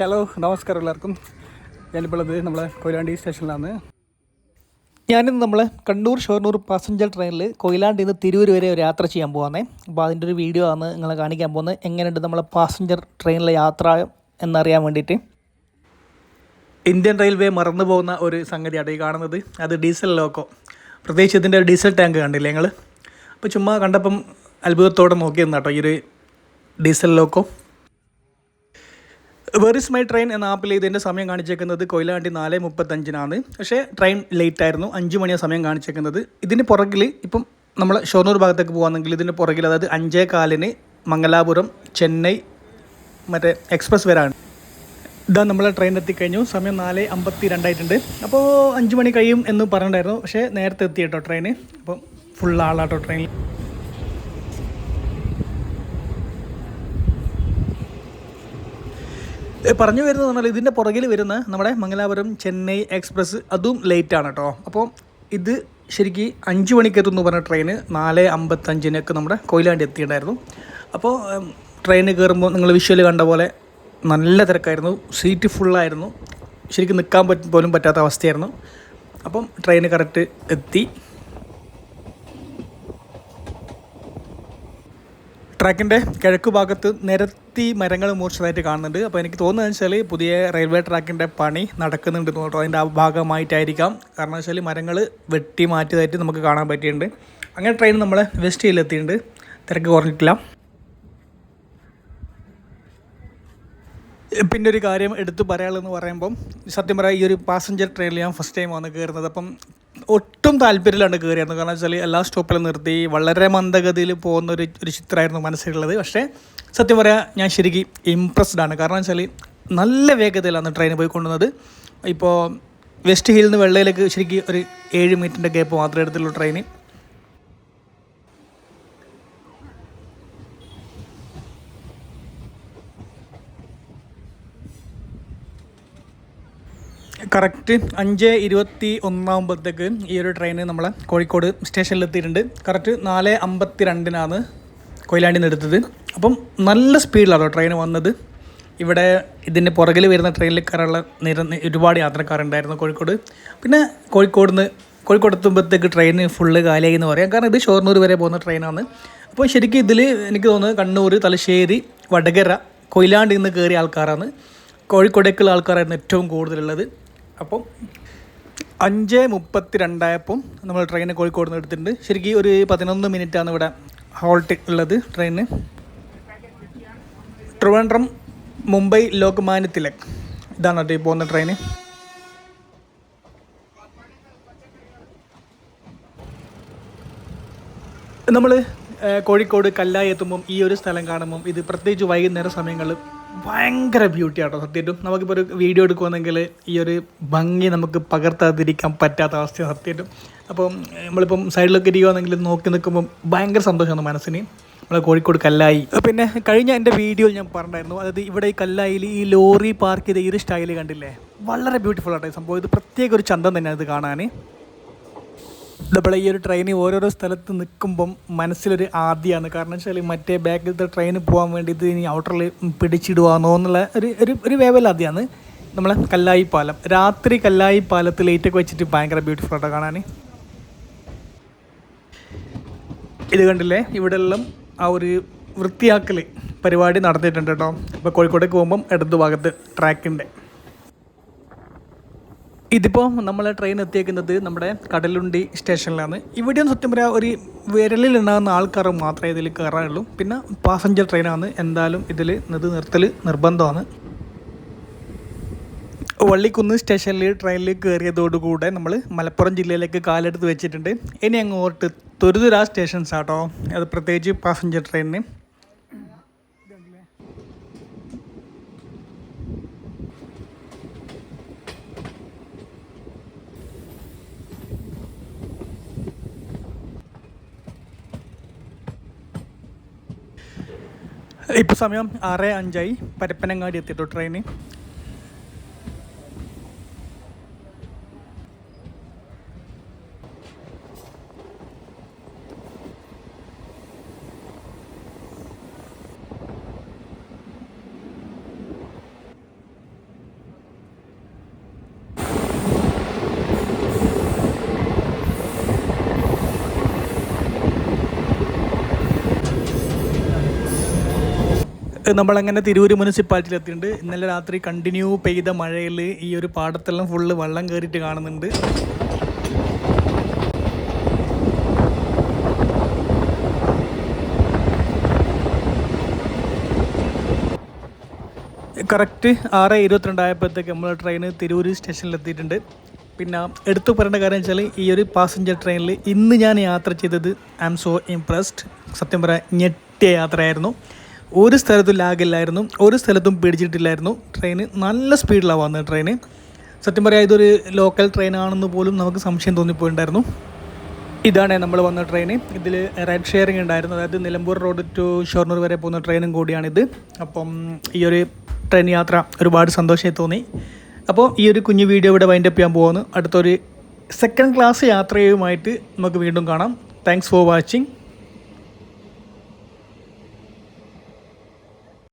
Hello നമസ്കാരം എല്ലാവർക്കും. ഞാനിപ്പോൾ നമ്മളെ കൊയിലാണ്ടി സ്റ്റേഷനിലാണ്. ഞാനിന്ന് നമ്മളെ കണ്ണൂർ ഷൊർണൂർ പാസഞ്ചർ ട്രെയിനിൽ കൊയിലാണ്ടിൽ നിന്ന് തിരൂർ വരെ ഒരു യാത്ര ചെയ്യാൻ പോകുന്നത് അപ്പോൾ അതിന്റെ ഒരു വീഡിയോ ആണ് നിങ്ങളെ കാണിക്കാൻ പോകുന്നത്. എങ്ങനെയുണ്ട് നമ്മളെ പാസഞ്ചർ ട്രെയിനിലെ യാത്ര എന്നറിയാൻ വേണ്ടിയിട്ട്. ഇന്ത്യൻ റെയിൽവേ മറന്നു പോകുന്ന ഒരു സംഗതിയാണ് ഈ കാണുന്നത്. അത് ഡീസൽ ലോക്കോ. പ്രത്യേകിച്ച് ഇതിന്റെ ഡീസൽ ടാങ്ക് കണ്ടില്ലേ ഞങ്ങൾ അപ്പോൾ ചുമ്മാ കണ്ടപ്പം അത്ഭുതത്തോടെ നോക്കിയിരുന്നു കേട്ടോ ഈ ഒരു diesel loco. Where is my train എന്ന ആപ്പിൽ ഇതിന്റെ സമയം കാണിച്ചേക്കുന്നത് കൊയിലാണ്ടി നാല് മുപ്പത്തഞ്ചിനാണ്. പക്ഷേ ട്രെയിൻ ലേറ്റ് ആയിരുന്നു. അഞ്ച് മണിയാണ് സമയം കാണിച്ചേക്കുന്നത്. ഇതിന് പുറകിൽ ഇപ്പം നമ്മൾ ഷൊർണൂർ ഭാഗത്തേക്ക് പോകുകയാണെങ്കിൽ ഇതിന് പുറകിൽ അതായത് അഞ്ചേ കാലിന് മംഗലാപുരം ചെന്നൈ മറ്റേ എക്സ്പ്രസ് വരാണ് ഇതാ നമ്മൾ ട്രെയിൻ എത്തിക്കഴിഞ്ഞു. സമയം നാല് അമ്പത്തി രണ്ടായിട്ടുണ്ട് അപ്പോൾ അഞ്ച് മണി കഴിയും എന്ന് പറഞ്ഞിട്ടുണ്ടായിരുന്നു. പക്ഷേ നേരത്തെ എത്തി കേട്ടോ ട്രെയിന് അപ്പം ഫുൾ ആളാട്ടോ ട്രെയിനിൽ പറഞ്ഞു വരുന്നത് പറഞ്ഞാൽ ഇതിന്റെ പുറകിൽ വരുന്ന നമ്മുടെ മംഗലാപുരം ചെന്നൈ എക്സ്പ്രസ് അതും ലേറ്റ് ആണ് കേട്ടോ അപ്പോൾ ഇത് ശരിക്കും അഞ്ച് മണിക്ക് എത്തുന്നു പറഞ്ഞ ട്രെയിന് നാല് അമ്പത്തഞ്ചിനൊക്കെ നമ്മുടെ കൊയിലാണ്ടി എത്തിയിട്ടുണ്ടായിരുന്നു. അപ്പോൾ ട്രെയിന് കയറുമ്പോൾ നിങ്ങൾ വിഷ്വൽ കണ്ട പോലെ നല്ല തിരക്കായിരുന്നു. സീറ്റ് ഫുള്ളായിരുന്നു ശരിക്കും നിൽക്കാൻ പോലും പറ്റാത്ത അവസ്ഥയായിരുന്നു. അപ്പം ട്രെയിന് കറക്റ്റ് എത്തി. ട്രാക്കിന്റെ കിഴക്ക് ഭാഗത്ത് നിരത്തി മരങ്ങൾ മൂർച്ചതായിട്ട് കാണുന്നുണ്ട്. അപ്പോൾ എനിക്ക് തോന്നുന്നത് വെച്ചാൽ പുതിയ റെയിൽവേ ട്രാക്കിന്റെ പണി നടക്കുന്നുണ്ട് തോന്നുന്നു അതിന്റെ ആ ഭാഗമായിട്ടായിരിക്കാം. കാരണം വെച്ചാൽ മരങ്ങൾ വെട്ടി മാറ്റിയതായിട്ട് നമുക്ക് കാണാൻ പറ്റിയിട്ടുണ്ട്. അങ്ങനെ ട്രെയിൻ നമ്മൾ വെസ്റ്റ് ഹില്ലെത്തിയിട്ടുണ്ട് തിരക്ക് കുറഞ്ഞിട്ടില്ല. പിന്നെ ഒരു കാര്യം എടുത്തു പറയാനുള്ളതെന്ന് പറയുമ്പം സത്യം പറയാം ഈ ഒരു പാസഞ്ചർ ട്രെയിനിൽ ഞാൻ ഫസ്റ്റ് ടൈം വന്ന് കയറുന്നത്. അപ്പം ഒട്ടും താല്പര്യമില്ലാണ്ട് കയറിയായിരുന്നു കാരണം വെച്ചാൽ എല്ലാ സ്റ്റോപ്പിലും നിർത്തി വളരെ മന്ദഗതിയിൽ പോകുന്ന ഒരു ഒരു ചിത്രമായിരുന്നു മനസ്സിലുള്ളത്. പക്ഷേ സത്യം പറയാം ഞാൻ ശരിക്കും ഇമ്പ്രസ്ഡ് ആണ്. കാരണം വെച്ചാൽ നല്ല വേഗതയിലാണ് ട്രെയിൻ പോയിക്കൊണ്ടുവന്നത് ഇപ്പോൾ വെസ്റ്റ് ഹില്ലിൽ നിന്ന് വെള്ളയിലേക്ക് ശരിക്കും ഒരു ഏഴ് മിനിറ്റിന്റെ ഗ്യാപ്പ് മാത്രമേ എടുത്തുള്ളൂ ട്രെയിന് കറക്റ്റ് അഞ്ച് ഇരുപത്തി ഒന്നാകുമ്പോഴത്തേക്ക് ഈ ഒരു ട്രെയിൻ നമ്മളെ കോഴിക്കോട് സ്റ്റേഷനിൽ എത്തിയിട്ടുണ്ട്. കറക്റ്റ് നാല് അമ്പത്തി രണ്ടിനാണ് കൊയിലാണ്ടിൽ എടുത്തത്. അപ്പം നല്ല സ്പീഡിലാണോ ട്രെയിൻ വന്നത്. ഇവിടെ ഇതിന്റെ പുറകിൽ വരുന്ന ട്രെയിനിൽ കയറാനുള്ള നിര ഒരുപാട് യാത്രക്കാരുണ്ടായിരുന്നു കോഴിക്കോട്. പിന്നെ കോഴിക്കോട് നിന്ന് കോഴിക്കോട് എത്തുമ്പോഴത്തേക്ക് ട്രെയിൻ ഫുള്ള് കാലിയായി എന്ന് പറയാം. കാരണം ഇത് ഷൊർണൂർ വരെ പോകുന്ന ട്രെയിനാണ് അപ്പോൾ ശരിക്കും ഇതിൽ എനിക്ക് തോന്നുന്നത് കണ്ണൂർ തലശ്ശേരി വടകര കൊയിലാണ്ടിൽ നിന്ന് കയറിയ ആൾക്കാരാണ്. കോഴിക്കോടേക്കുള്ള ആൾക്കാരായിരുന്നു ഏറ്റവും കൂടുതലുള്ളത്. അപ്പം അഞ്ച് മുപ്പത്തി രണ്ടായപ്പം നമ്മൾ ട്രെയിന് കോഴിക്കോട് നിന്ന് എടുത്തിട്ടുണ്ട്. ശരിക്കും ഒരു പതിനൊന്ന് ആണ് ഇവിടെ ഹോൾട്ട് ഉള്ളത് ട്രെയിന് ട്രിവാൻഡ്രം മുംബൈ ലോക്മാന്യ തിലക് ഇതാണ് കേട്ടോ പോകുന്ന ട്രെയിന്. നമ്മൾ കോഴിക്കോട് കല്ലായി എത്തുമ്പം ഈ ഒരു സ്ഥലം കാണുമ്പം ഇത് പ്രത്യേകിച്ച് വൈകുന്നേര സമയങ്ങളിൽ ഭയങ്കര ബ്യൂട്ടി ആട്ടോ സത്യമായിട്ടും നമുക്കിപ്പോൾ ഒരു വീഡിയോ എടുക്കുവാണെങ്കിൽ ഈ ഒരു ഭംഗി നമുക്ക് പകർത്താതിരിക്കാൻ പറ്റാത്ത അവസ്ഥയാണ് സത്യമായിട്ടും അപ്പം നമ്മളിപ്പം സൈഡിലൊക്കെ ഇരിക്കുവാണെങ്കിൽ നോക്കി നിൽക്കുമ്പോൾ ഭയങ്കര സന്തോഷമാണ് മനസ്സിന്. നമ്മളെ കോഴിക്കോട് കല്ലായി. പിന്നെ കഴിഞ്ഞ എന്റെ വീഡിയോയിൽ ഞാൻ പറഞ്ഞിട്ടുണ്ടായിരുന്നു. അതായത് ഇവിടെ ഈ കല്ലായിൽ ഈ ലോറി പാർക്ക് ചെയ്ത ഈ ഒരു സ്റ്റൈൽ കണ്ടില്ലേ? വളരെ ബ്യൂട്ടിഫുൾ ആട്ടോ സംഭവം. ഇത് പ്രത്യേക ഒരു ചന്തം തന്നെയാണ് ഇത് കാണാൻ. നമ്മളെ ഈ ഒരു ട്രെയിൻ ഓരോരോ സ്ഥലത്ത് നിൽക്കുമ്പം മനസ്സിലൊരു ആദ്യമാണ് കാരണം വെച്ചാൽ മറ്റേ ബാക്കിലത്തെ ട്രെയിന് പോകാൻ വേണ്ടി ഇത് ഇനി ഔട്ടറിൽ പിടിച്ചിടുവാന്നോ എന്നുള്ള ഒരു ഒരു ഒരു വേവൽ ആദ്യമാണ് നമ്മളെ കല്ലായി പാലം രാത്രി കല്ലായി പാലത്ത് ലൈറ്റൊക്കെ വെച്ചിട്ട് ഭയങ്കര ബ്യൂട്ടിഫുൾ ആട്ടോ കാണാൻ ഇത് കണ്ടില്ലേ? ഇവിടെ എല്ലാം ആ ഒരു വൃത്തിയാക്കൽ പരിപാടി നടത്തിയിട്ടുണ്ട് കേട്ടോ. ഇപ്പോൾ കോഴിക്കോടേക്ക് പോകുമ്പം ഇടതു ഭാഗത്ത് ട്രാക്കിന്റെ ഇതിപ്പോൾ നമ്മൾ ട്രെയിൻ എത്തിയേക്കുന്നത് നമ്മുടെ കടലുണ്ടി സ്റ്റേഷനിലാണ് ഇവിടെയും സത്യം പറയാം ഒരു വിരലിൽ ഉണ്ടാകുന്ന ആൾക്കാർ മാത്രമേ ഇതിൽ കയറാനുള്ളൂ പിന്നെ പാസഞ്ചർ ട്രെയിനാണ് എന്തായാലും ഇതിൽ ഇത് നിർത്തൽ നിർബന്ധമാണ്. വള്ളിക്കുന്ന് സ്റ്റേഷനിൽ ട്രെയിനിൽ കയറിയതോടുകൂടെ നമ്മൾ മലപ്പുറം ജില്ലയിലേക്ക് കാലെടുത്ത് വെച്ചിട്ടുണ്ട്. ഇനി അങ്ങോട്ട് തൊരുതുരാ സ്റ്റേഷൻസ് ആട്ടോ. അത് പ്രത്യേകിച്ച് പാസഞ്ചർ ട്രെയിനിന് ഇപ്പോൾ സമയം ആറ് അഞ്ചായി. പരപ്പനങ്ങാടി എത്തിയിട്ടു ട്രെയിന് നമ്മളങ്ങനെ തിരൂർ മുനിസിപ്പാലിറ്റിയിൽ എത്തിയിട്ടുണ്ട്. ഇന്നലെ രാത്രി കണ്ടിന്യൂ പെയ്ത മഴയിൽ ഈ ഒരു പാടത്തെല്ലാം ഫുള്ള് വെള്ളം കയറിയിട്ട് കാണുന്നുണ്ട്. കറക്റ്റ് ആറ് ഇരുപത്തിരണ്ടായപ്പോഴത്തേക്ക് നമ്മൾ ട്രെയിൻ തിരൂർ സ്റ്റേഷനിൽ എത്തിയിട്ടുണ്ട്. പിന്നെ എടുത്തു പറയേണ്ട കാര്യം വെച്ചാൽ ഈ ഒരു പാസഞ്ചർ ട്രെയിനിൽ ഇന്ന് ഞാൻ യാത്ര ചെയ്തത് ഐ ആം സോ ഇംപ്രസ്ഡ് സത്യം പറയാൻ ഞെട്ടിയ യാത്രയായിരുന്നു. ഒരു സ്ഥലത്തും ലാഗില്ലായിരുന്നു ഒരു സ്ഥലത്തും പിടിച്ചിട്ടില്ലായിരുന്നു. ട്രെയിൻ നല്ല സ്പീഡിലാണ് വന്നത് ട്രെയിൻ സത്യം പറയാം ഇതൊരു ലോക്കൽ ട്രെയിനാണെന്ന് പോലും നമുക്ക് സംശയം തോന്നിപ്പോയിട്ടുണ്ടായിരുന്നു. ഇതാണ് നമ്മൾ വന്ന ട്രെയിന്. ഇതിൽ റൈഡ് ഷെയറിംഗ് ഉണ്ടായിരുന്നു. അതായത് നിലമ്പൂർ റോഡ് ടു ഷൊർണൂർ വരെ പോകുന്ന ട്രെയിനും കൂടിയാണിത്. അപ്പം ഈ ഒരു ട്രെയിൻ യാത്ര ഒരുപാട് സന്തോഷമായി തോന്നി. അപ്പോൾ ഈ ഒരു കുഞ്ഞു വീഡിയോ ഇവിടെ വൈൻഡപ്പ് ചെയ്യാൻ പോകുന്നു അടുത്തൊരു സെക്കൻഡ് ക്ലാസ് യാത്രയുമായിട്ട് നമുക്ക് വീണ്ടും കാണാം. Thanks for watching